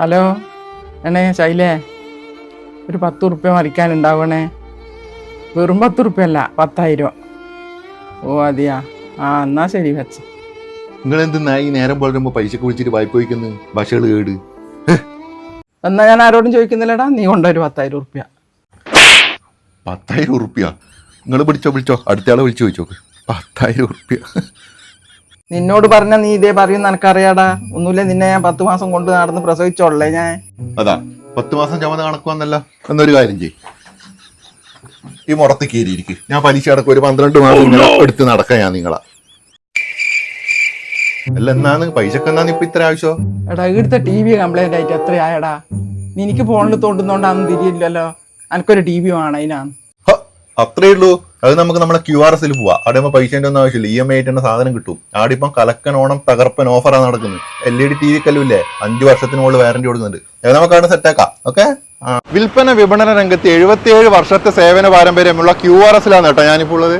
Hello എണേ ശൈലേ ഒരു പത്ത് ഉറുപ്പ്യ മറിക്കാനുണ്ടാവണേ. വെറും പത്ത് ഉറുപ്പ്യല്ല പത്തായിരം ഓ അതെയാ. ആ എന്നാ ശരി വെച്ച. നിങ്ങൾ എന്തിനാ ഈ നേരം പോലുമ്പോ പൈസക്ക് വിളിച്ചിട്ട് വായ്പ വയ്ക്കുന്നു ഭാഷകൾ കേട്. എന്നാ ഞാൻ ആരോടും ചോദിക്കുന്നില്ലടാ നീ കൊണ്ടൊരു പത്തായിരം ഉറുപ്പ്യ. പത്തായിരം ഉറുപ്പ്യ? നിങ്ങൾ വിളിച്ചോ. അടുത്ത ആളെ വിളിച്ചു ചോദിച്ചോക്ക്. പത്തായിരം ഉറുപ്പ്യ. നിന്നോട് പറഞ്ഞ നീ ഇതേ പറയുന്ന എനക്കറിയാടാ ഒന്നുമില്ല നിന്നെ ഞാൻ പത്ത് മാസം കൊണ്ട് നടന്ന് പ്രസവിച്ചോളേ ഞാൻ? അതാ പത്ത് മാസം ചുമന്ന കണക്കുവാന്നല്ല എന്നൊരു കാര്യം ചെയ് ഈ മുറത്ത് കയറിയിരിക്കും ഞാൻ പലിശ അടക്കം ഒരു പന്ത്രണ്ട് മാസം ഇങ്ങനെ എടുത്ത് നടക്കാം ഞാൻ നിങ്ങളാ. അല്ല എന്നാണ് പൈസക്ക് എന്നാന്ന് ഇപ്പൊ ഇത്ര ആവശ്യം? എടാ ഇവിടുത്തെ ടി വി കംപ്ലൈന്റ് ആയിട്ട് എത്രയായടാ നിനക്ക് ഫോണിൽ തോണ്ടുന്നോണ്ടാന്ന് തിരിയില്ലല്ലോ. എനിക്കൊരു ടി വി വേണം അതിനാണ് അത്രേ ഉള്ളൂ. അത് നമുക്ക് നമ്മുടെ ക്യു ആർ എസിൽ പോവാം. അവിടെ നമ്മൾ പൈസേന്റെ ഒന്നും ആവശ്യമില്ല. ഇ എം ഐ ആയിട്ട് സാധനം കിട്ടും. അവിടെ ഇപ്പം കലക്കൻ ഓണം തകർപ്പൻ ഓഫറാണ് നടക്കുന്നത് L E D T V കല്ലുമില്ലേ അഞ്ചു വർഷത്തിന് മുകളിൽ വാറന്റി കൊടുക്കുന്നുണ്ട്. അത് നമുക്ക് അവിടെ സെറ്റ് ആക്കാം. ഓക്കെ വിൽപ്പന വിപണന രംഗത്ത് എഴുപത്തിയേഴ് വർഷത്തെ സേവന പാരമ്പര്യമുള്ള ക്യു ആർ എസിലാണ് കേട്ടോ ഞാനിപ്പോൾ ഉള്ളത്.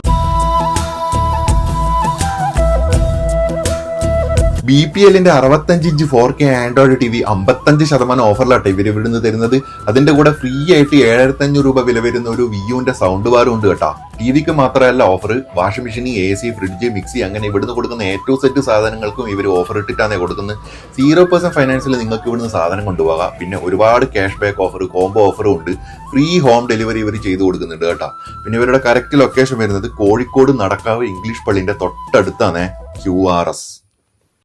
ബി പി എല്ലിന്റെ അറുപത്തഞ്ച് inch four K android T V അമ്പത്തഞ്ച് ശതമാനം ഓഫറിലാട്ടെ ഇവർ ഇവിടുന്ന് തരുന്നത്. അതിന്റെ കൂടെ ഫ്രീ ആയിട്ട് ഏഴായിരത്തി അഞ്ഞൂറ് രൂപ വില വരുന്ന ഒരു വിയുവിന്റെ സൗണ്ട് ബാറും ഉണ്ട് കേട്ടോ. ടി വിക്ക് മാത്രമല്ല offer washing machine A C fridge mixie അങ്ങനെ ഇവിടുന്ന് കൊടുക്കുന്ന ഏറ്റവും സെറ്റ് സാധനങ്ങൾക്കും ഇവർ ഓഫർ ഇട്ടിട്ടാണ് കൊടുക്കുന്നത്. സീറോ പെർസെന്റ് ഫൈനാൻസിൽ നിങ്ങൾക്ക് ഇവിടുന്ന് സാധനം കൊണ്ടുപോകാം. പിന്നെ ഒരുപാട് ക്യാഷ് ബാക്ക് ഓഫർ കോംബോ ഓഫറും ഉണ്ട്. ഫ്രീ ഹോം ഡെലിവറി ഇവർ ചെയ്തു കൊടുക്കുന്നുണ്ട് കേട്ടോ. പിന്നെ ഇവരുടെ കറക്റ്റ് ലൊക്കേഷൻ വരുന്നത് കോഴിക്കോട് നടക്കാവ് ഇംഗ്ലീഷ് പള്ളിന്റെ തൊട്ടടുത്താണ് ക്യു ആർ എസ്